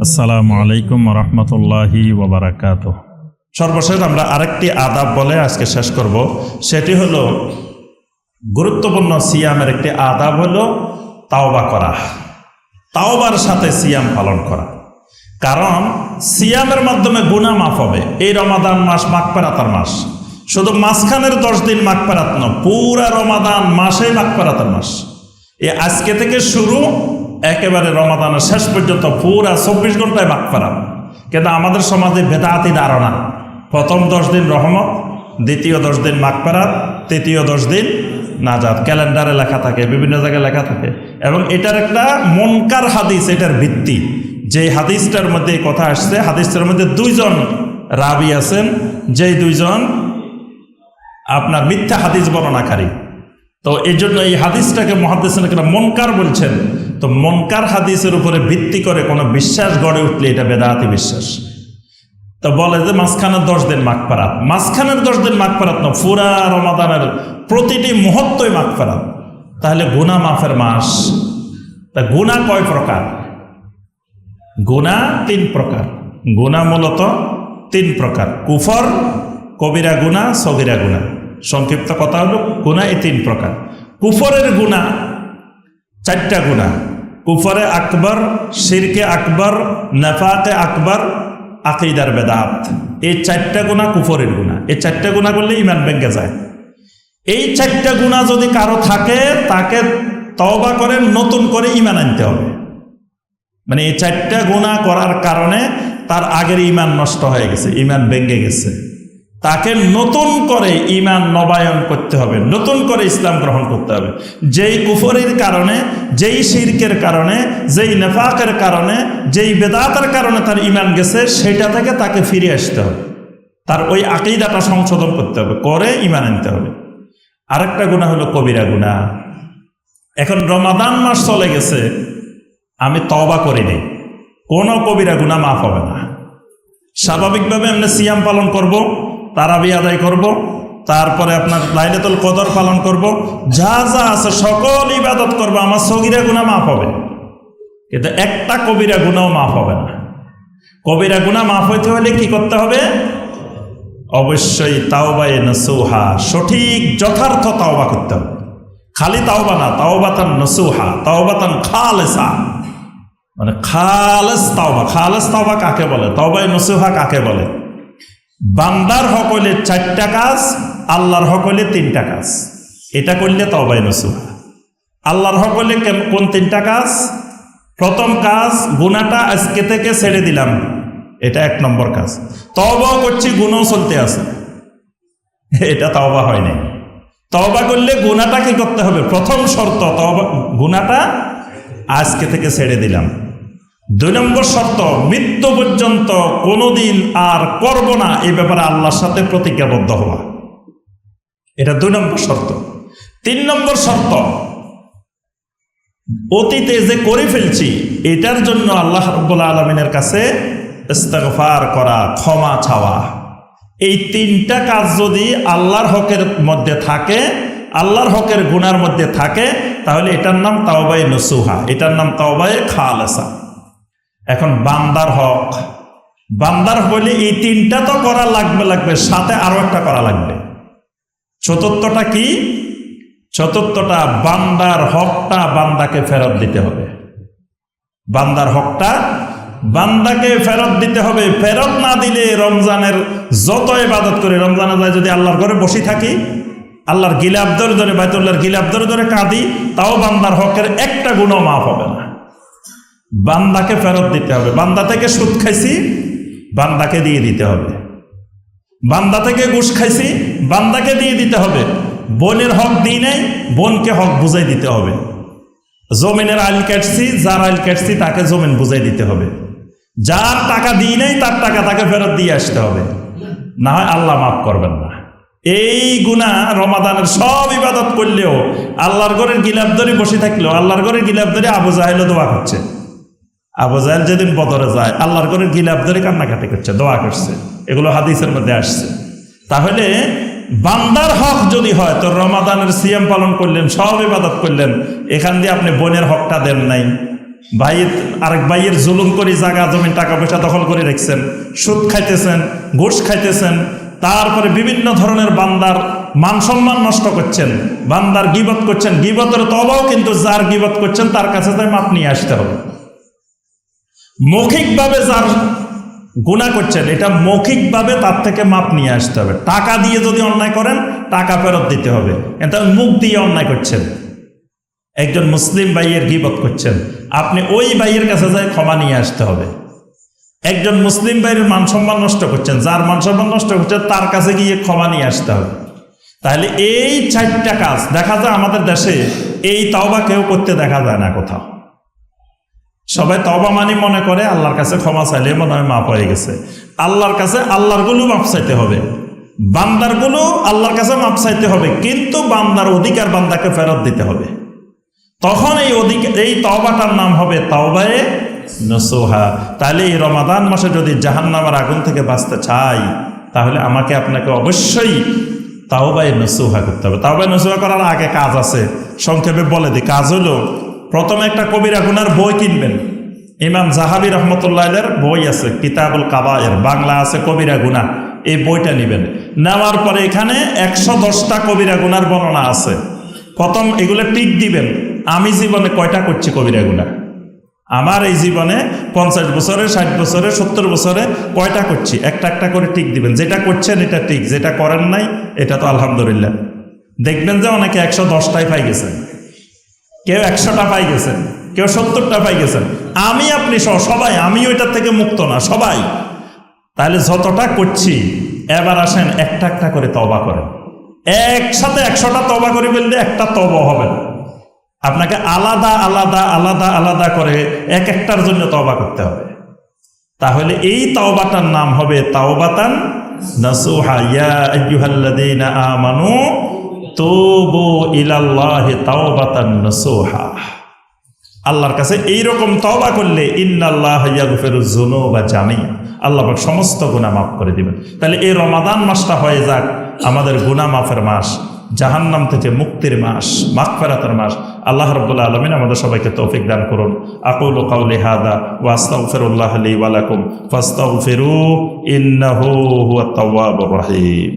আসসালামু আলাইকুম রহমতুল্লাহি ওবরাকাত সর্বশেষ আমরা আরেকটি আদাব বলে আজকে শেষ করব। সেটি হলো, গুরুত্বপূর্ণ সিয়ামের একটি আদাব হলো তাওবা করা। তাওবার সাথে সিয়াম পালন করা। কারণ, সিয়ামের মাধ্যমে গুণা মাফ হবে। এই রমাদান মাস মাকপেরাতার মাস। শুধু মাঝখানের দশ দিন মাকপেরাত ন পুরা রমাদান মাসেই মাকপেরাতার মাস। এ আজকে থেকে শুরু একেবারে রমাদানের শেষ পর্যন্ত পুরা চব্বিশ ঘন্টায় মাকপেরাত কিন্তু আমাদের সমাজে বেদাতি ধারণা, প্রথম দশ দিন রহমত, দ্বিতীয় দশ দিন মাকপেরাত তৃতীয় দশ দিন নাজাদ ক্যালেন্ডারে লেখা থাকে, বিভিন্ন জায়গায় লেখা থাকে। এবং এটার একটা মনকার হাদিস, এটার ভিত্তি। যে হাদিসটার মধ্যে কথা আসছে, হাদিসটার মধ্যে দুইজন রাবি আছেন, যেই দুইজন আপনার মিথ্যা হাদিস বর্ণনাকারী। তো এই জন্য এই হাদিসটাকে মহাদিসের মনকার বলছেন। তো মনকার হাদিসের উপরে ভিত্তি করে কোনো বিশ্বাস গড়ে উঠলে এটা বেদাতি বিশ্বাস। তো বলে যে মাঝখানের দশ দিন মাঘ পারাত মাঝখানের দশ দিন মাঘ পারাত না, পুরা রমাদানের প্রতিটি মুহূর্তই মাঘ পারাত তাহলে গুনা মাফের মাস। তা গুনা কয় প্রকার? গুনা তিন প্রকার। গুনা মূলত তিন প্রকার। কুফর, কবিরা গুনা সগিরা গুনা সংক্ষিপ্ত কথা হলো গুনা এই তিন প্রকার। কুফরের গুনা চারটা গুণা। কুফরে আকবর, শিরকে আকবর, নেফাকে আকবর, আকিদার বেদাত। এই চারটা গুণা কুফরের গুণা। এই চারটা গুণা করলে ইমান ভেঙে যায়। এই চারটা গুণা যদি কারও থাকে, তাকে তওবা করে, নতুন করে ইমান আনতে হবে। মানে এই চারটা গুণা করার কারণে তার আগের ইমান নষ্ট হয়ে গেছে, ইমান ভেঙে গেছে। তাকে নতুন করে ইমান নবায়ন করতে হবে, নতুন করে ইসলাম গ্রহণ করতে হবে। যেই কুফরির কারণে, যেই শিরকের কারণে, যেই নেফাকের কারণে, যেই বেদাতের কারণে তার ইমান গেছে, সেটা থেকে তাকে ফিরে আসতে হবে। তার ওই আকিদাটা সংশোধন করতে হবে, করে ইমান আনতে হবে। আরেকটা গুণা হলো কবিরা গুণা এখন রমাদান মাস চলে গেছে, আমি তবা করিনি কোনো কবিরা গুণা মাফ হবে না। স্বাভাবিকভাবে আমরা সিয়াম পালন করব। তারাবি আদায় করব, তারপরে আপনার লাইলাতুল কদর পালন করব, যা যা আছে সকল ইবাদত করব, আমার সগিরা গুণা মাফ হবে। কিন্তু একটা কবিরা গুণাও মাফ হবে না। কবিরা গুণা মাফ হইতে হলে কি করতে হবে? অবশ্যই তাওবাই নসুহা, সঠিক যথার্থ তাওবা করতে হবে। খালি তাওবা না, তাওবাতান নসুহা, তাওবাতান খালেসা। মানে খালেস তাওবা খালেস তাওবা কাকে বলে? তাওবাই নসুহা কাকে বলে? বান্দার হকলে চারটা কাজ, আল্লাহর হকলে তিনটা কাজ। এটা করলে তবাই নসুহা আল্লাহর হকলে কোন তিনটা কাজ? প্রথম কাজ গুণাটা আজকে থেকে ছেড়ে দিলাম। এটা এক নম্বর কাজ। তবাও করছি গুণও চলতে আছে। এটা তওবা হয় নাই। তওবা করলে গুণাটা কি করতে হবে? প্রথম শর্ত তওবা গুণাটা আজকে থেকে ছেড়ে দিলাম। দুই নম্বর শর্ত, মৃত্যু পর্যন্ত কোনোদিন আর করব না। এই ব্যাপারে আল্লাহর সাথে প্রতিজ্ঞাবদ্ধ হওয়া। এটা দুই নম্বর শর্ত। তিন নম্বর শর্ত, অতীতে যে করে ফেলছি, এটার জন্য আল্লাহ রব্বুল আলমিনের কাছে ইস্তেগফার করা, ক্ষমা চাওয়া। এই তিনটা কাজ যদি আল্লাহর হকের মধ্যে থাকে, আল্লাহর হকের গুনার মধ্যে থাকে, তাহলে এটার নাম তাওবাই নসুহা, এটার নাম তাওবাই খালেসা। এখন বান্দার হক। বান্দার হলে এই তিনটা তো করা লাগবে লাগবে, সাথে আরও একটা করা লাগবে। চতুর্থটা কি? চতুর্থটা বান্দার হকটা বান্দাকে ফেরত দিতে হবে। বান্দার হকটা বান্দাকে ফেরত দিতে হবে। ফেরত না দিলে রমজানের যত ইবাদত করে, রমজানে যায় যদি আল্লাহর ঘরে বসে থাকি, আল্লাহর গিলাপ ধরে ধরে, বাইতুল্লাহর গিলাপ ধরে ধরে কাঁদি, তাও বান্দার হকের একটা গুণও মাফ হবে না। বান্দাকে ফেরত দিতে হবে। বান্দা থেকে সুদ খাইছি, বান্দাকে দিয়ে দিতে হবে। বান্দা থেকে ঘুষ খাইছি, বান্দাকে দিয়ে দিতে হবে। বোনের হক দিই নাই, বোনকে হক বুঝাই দিতে হবে। জমিনের আইল কাটছি, যার আইল কাটছি, তাকে জমিন বুঝাই দিতে হবে। যার টাকা দিই নাই, তার টাকা তাকে ফেরত দিয়ে আসতে হবে। না হয় আল্লাহ মাফ করবেন না। এই গুণা রমাদানের সব ইবাদত করলেও আল্লাহর ঘরের গিলাপ ধরে বসে থাকলেও, আল্লাহর ঘরের গিলাপ ধরে আবু জাহেলও দোয়া করছে। আবু জাহেল যেদিন বদরে যায়, আল্লাহর করে গিলাপ ধরে কান্নাকাটি করছে, দোয়া করছে। এগুলো হাদিসের মধ্যে আসছে। তাহলে বান্দার হক যদি হয়, তো রমাদানের সিএম পালন করলেন, সব ইবাদত করলেন, এখান দিয়ে আপনি বোনের হকটা দেন নাই। ভাই, আরেক ভাইয়ের জুলুম করে জায়গা, জমিন, টাকা পয়সা দখল করে রেখেছেন, সুদ খাইতেছেন, ঘুষ খাইতেছেন, তারপরে বিভিন্ন ধরনের বান্দার মান সম্মান নষ্ট করছেন, বান্দার গিবত করছেন, গিবতের তবাও কিন্তু যার গিবত করছেন, তার কাছে তাই মাপ নিয়ে আসতে হবে। মৌখিকভাবে যার গুণা করছেন, এটা মৌখিকভাবে তার থেকে মাপ নিয়ে আসতে হবে। টাকা দিয়ে যদি অন্যায় করেন, টাকা ফেরত দিতে হবে। এটা মুখ দিয়ে অন্যায় করছেন। একজন মুসলিম ভাইয়ের গিবত করছেন। আপনি ওই ভাইয়ের কাছে যাই ক্ষমা নিয়ে আসতে হবে। একজন মুসলিম ভাইয়ের মান সম্মান নষ্ট করছেন, যার মান সম্মান নষ্ট করছেন তার কাছে গিয়ে ক্ষমা নিয়ে আসতে হবে। তাহলে এই চারটা কাজ, দেখা যায় আমাদের দেশে এই তাওবা কেউ করতে দেখা যায় না কোথাও। সবাই তবা মানি মনে করে, আল্লাহর কাছে ক্ষমা চাইলে মনে হয় মাপ হয়ে গেছে। আল্লাহর কাছে আল্লাহরগুলো মাপ চাইতে হবে। বান্দারগুলো আল্লাহর কাছে মাপ চাইতে হবে, কিন্তু বান্দার অধিকার বান্দাকে ফেরত দিতে হবে। তখন এই অধিকার এই তওবাটার নাম হবে তাওবায়ে নসোহা। তাহলে এই রমাদান মাসে যদি জাহান্নামের আগুন থেকে বাঁচতে চাই, তাহলে আমাকে আপনাকে অবশ্যই তাওবায়ে নসোহা করতে হবে। তাওবায়ে নসোহা করার আগে কাজ আছে। সংক্ষেপে বলে দিই, কাজ হলো প্রথমে একটা কবিরা গুনার বই কিনবেন। ইমাম জাহাবি রহমতুল্লাহের বই আছে, কিতাবুল কাবায়ের, বাংলা আছে কবিরা গুনা এই বইটা নেবেন। নেওয়ার পরে এখানে একশো দশটা কবিরা গুনার বর্ণনা আছে। প্রথম এগুলো টিক দিবেন, আমি জীবনে কয়টা করছি কবিরা গুনা আমার এই জীবনে পঞ্চাশ বছরে, ষাট বছরে, সত্তর বছরে কয়টা করছি? একটা একটা করে টিক দিবেন। যেটা করছেন এটা টিক, যেটা করেন নাই, এটা তো আলহামদুলিল্লাহ। দেখবেন যে অনেকে একশো দশটাই পাই গেছেন। কেউ একশোটা পাই গেছেন, কেউ সত্তরটা পাই গেছেন। আমি আপনি সহ সবাই আমি ওইটার থেকে মুক্ত না, সবাই। তাহলে যতটা করছি, এবার আসেন একটা একটা করে তবা করেন। একসাথে একশোটা তবা করে ফেললে একটা তব হবে আপনাকে আলাদা আলাদা আলাদা আলাদা করে এক একটার জন্য তবা করতে হবে। তাহলে এই তাওবাটার নাম হবে তাওবাতান নাসুহা। ইয়া আইয়ুহাল্লাযীনা আমানু তুবু ইলাল্লাহি তাওবাতান নাসুহা। আল্লাহর কাছে এই রকম তওবা করলে ইন্নাল্লাহ ইয়াগফিরুজ যুনুবা জামিয়া আল্লাহ পাক সমস্ত গুনাহ মাফ করে দিবেন। তাহলে এই রমাদান মাসটা হয়ে যাক, আমাদের গুনাহ মাফের মাস, জাহান্নাম থেকে মুক্তির মাস, মাগফিরাতের মাস। আল্লাহ রাব্বুল আলামিন আমাদের সবাইকে তৌফিক দান করুন। আকুলু কাউলি হাদা ওয়া আস্তাগফিরুল্লাহ লি ওয়া লাকুম। ফাস্তাগফিরু ইন্নাহু হুয়াত তাওয়াবুর রহিম।